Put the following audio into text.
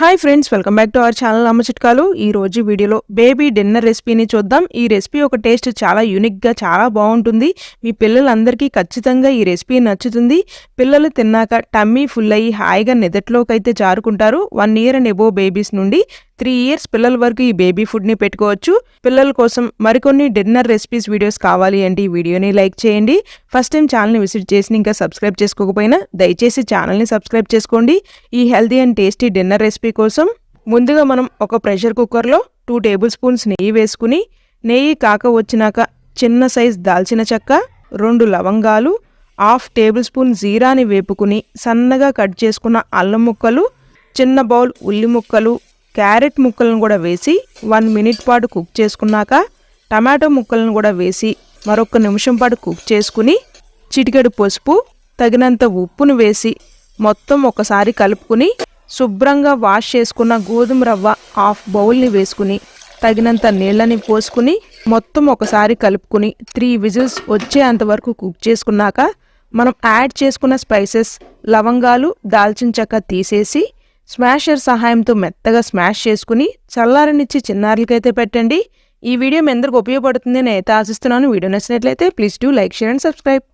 Hi friends welcome back to our channel అమ్మ చిట్కాలు ఈ రోజు వీడియోలో బేబీ డిన్నర్ రెసిపీని చూద్దాం. ఈ రెసిపీ ఒక టేస్ట్ చాలా యూనిక్గా చాలా బాగుంటుంది. మీ పిల్లలందరికీ ఖచ్చితంగా ఈ రెసిపీ నచ్చుతుంది. పిల్లలు తిన్నాక టమ్మీ ఫుల్ అయ్యి హాయిగా నిదట్లోకి అయితే జారుకుంటారు. One year and above babies నుండి త్రీ ఇయర్స్ పిల్లల వరకు ఈ బేబీ ఫుడ్ని పెట్టుకోవచ్చు. పిల్లల కోసం మరికొన్ని డిన్నర్ రెసిపీస్ వీడియోస్ కావాలి అంటే ఈ వీడియోని లైక్ చేయండి. ఫస్ట్ టైం ఛానల్ని విజిట్ చేసి ఇంకా సబ్స్క్రైబ్ చేసుకోకపోయినా దయచేసి ఛానల్ని సబ్స్క్రైబ్ చేసుకోండి. ఈ healthy and tasty dinner recipe కోసం ముందుగా మనం ఒక ప్రెషర్ కుక్కర్లో టూ టేబుల్ స్పూన్స్ నెయ్యి వేసుకుని నెయ్యి కాక వచ్చినాక చిన్న సైజ్ దాల్చిన చెక్క రెండు లవంగాలు హాఫ్ టేబుల్ స్పూన్ జీరాని వేపుకుని సన్నగా కట్ చేసుకున్న అల్లం ముక్కలు చిన్న బౌల్ ఉల్లి ముక్కలు క్యారెట్ ముక్కలను కూడా వేసి వన్ మినిట్ పాటు కుక్ చేసుకున్నాక టమాటో ముక్కలను కూడా వేసి మరొక నిమిషం పాటు కుక్ చేసుకుని చిటికెడు పసుపు తగినంత ఉప్పును వేసి మొత్తం ఒకసారి కలుపుకుని శుభ్రంగా వాష్ చేసుకున్న గోధుమ రవ్వ హాఫ్ బౌల్ని వేసుకుని తగినంత నీళ్ళని పోసుకుని మొత్తం ఒకసారి కలుపుకుని త్రీ విజిల్స్ వచ్చేంత వరకు కుక్ చేసుకున్నాక మనం యాడ్ చేసుకున్న స్పైసెస్ లవంగాలు దాల్చిన చెక్క తీసేసి స్మాషర్ సహాయంతో మెత్తగా స్మాష్ చేసుకుని చల్లారనిచ్చి చిన్నారులకైతే పెట్టండి. ఈ వీడియో మీ అందరికి ఉపయోగపడుతుంది నేను అయితే ఆశిస్తున్నాను. వీడియో నచ్చినట్లయితే please do like share and subscribe.